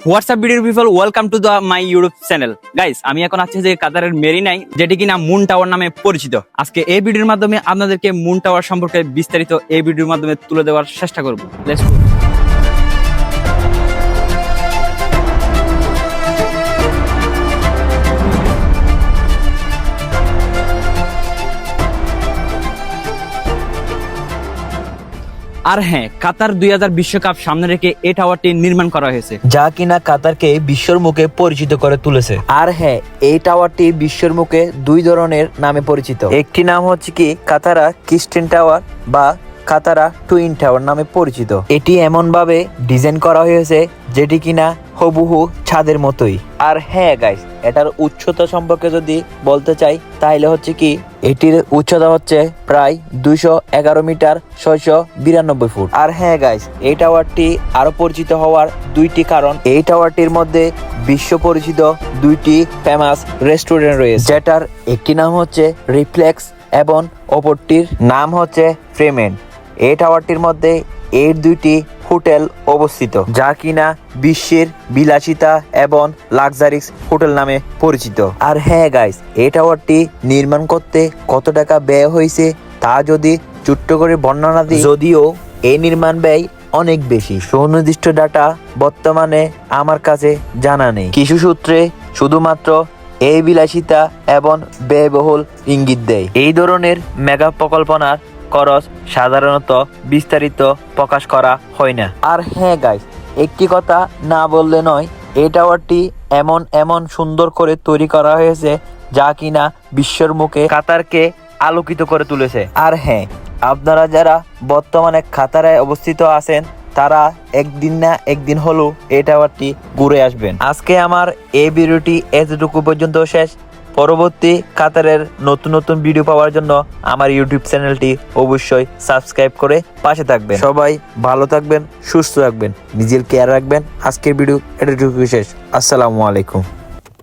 WhatsApp video people welcome to the my YouTube channel guys আমি এখন আছি যে কাতারের মেরিনাই যেটি কিনা মুন টাওয়ার নামে পরিচিত। আজকে এই ভিডিওর মাধ্যমে আপনাদেরকে মুন টাওয়ার সম্পর্কে বিস্তারিত এই ভিডিওর মাধ্যমে তুলে দেওয়ার চেষ্টা করব। লেটস আর হ্যাঁ কাতার দুই হাজার বিশ্বকাপ সামনে রেখে এ টাওয়ারটি নির্মাণ করা হয়েছে। যা কিনা কাতারকে বিশ্বর মুখে পরিচিত করে তুলেছে। আর হ্যাঁ এই টাওয়ারটি বিশ্বর মুখে দুই ধরনের নামে পরিচিত। একটি নাম হচ্ছে কি কাতারা কিস্টেন টাওয়ার বা কাতারা টুইন টাওয়ার নামে পরিচিত। এটি এমনভাবে ডিজাইন করা হয়েছে যেটি কিনা হুবহু ছাদের মতোই। আর হ্যাঁ গাইস এটার উচ্চতা সম্পর্কে যদি বলতে চাই, তাহলে হচ্ছে কি, এটির উচ্চতা হচ্ছে প্রায় দুইশো এগারো মিটার, ছয়শো বিরানব্বই ফুট। আর হ্যাঁ গাইস এই টাওয়ারটি আরও পরিচিত হওয়ার দুইটি কারণ। এই টাওয়ারটির মধ্যে বিশ্ব পরিচিত দুইটি ফেমাস রেস্টুরেন্ট রয়েছে, যেটার একটি নাম হচ্ছে রিফ্লেক্স এবং অপরটির নাম হচ্ছে ফ্রেমেন্ট এই টাওয়ারটির মধ্যে এর দুইটি হোটেল অবস্থিত, যা কিনা বিশ্বের বিলাসিতা এবং লাক্সারিক্স হোটেল নামে পরিচিত। আর হ্যাঁ গাইস এই টাওয়ারটি নির্মাণ করতে কত টাকা ব্যয় হয়েছে তা যদি চুট্ট করে বর্ণনা দিই, যদিও এই নির্মাণ ব্যয় অনেক বেশি। সুনির্দিষ্ট ডাটা বর্তমানে আমার কাছে জানা নেই। কিছু সূত্রে শুধুমাত্র এই বিলাসিতা এবং ব্যয়বহুল ইঙ্গিত দেয়। এই ধরনের মেগা প্রকল্পনার খরচ সাধারণত বিস্তারিত প্রকাশ করা হয় না। আর হ্যাঁ গাইস একটি কথা না বললে নয় এই টাওয়ারটি এমন এমন সুন্দর করে তৈরি করা হয়েছে যা কিনা বিশ্বর মুখে কাতারকে আলোকিত করে তুলেছে। আর হ্যাঁ আপনারা যারা বর্তমানে কাতারে অবস্থিত আছেন তারা একদিন না একদিন হলেও এই টাওয়ারটি ঘুরে আসবেন। আজকে আমার এই ভিডিওটি এতটুকু পর্যন্ত শেষ। পরবর্তী কাতারের নতুন নতুন ভিডিও পাওয়ার জন্য আমার ইউটিউব চ্যানেলটি অবশ্যই সাবস্ক্রাইব করে পাশে থাকবেন। সবাই ভালো থাকবেন, সুস্থ থাকবেন, নিজের কেয়ার রাখবেন। আজকের ভিডিও এটা শেষ। আসসালামু আলাইকুম।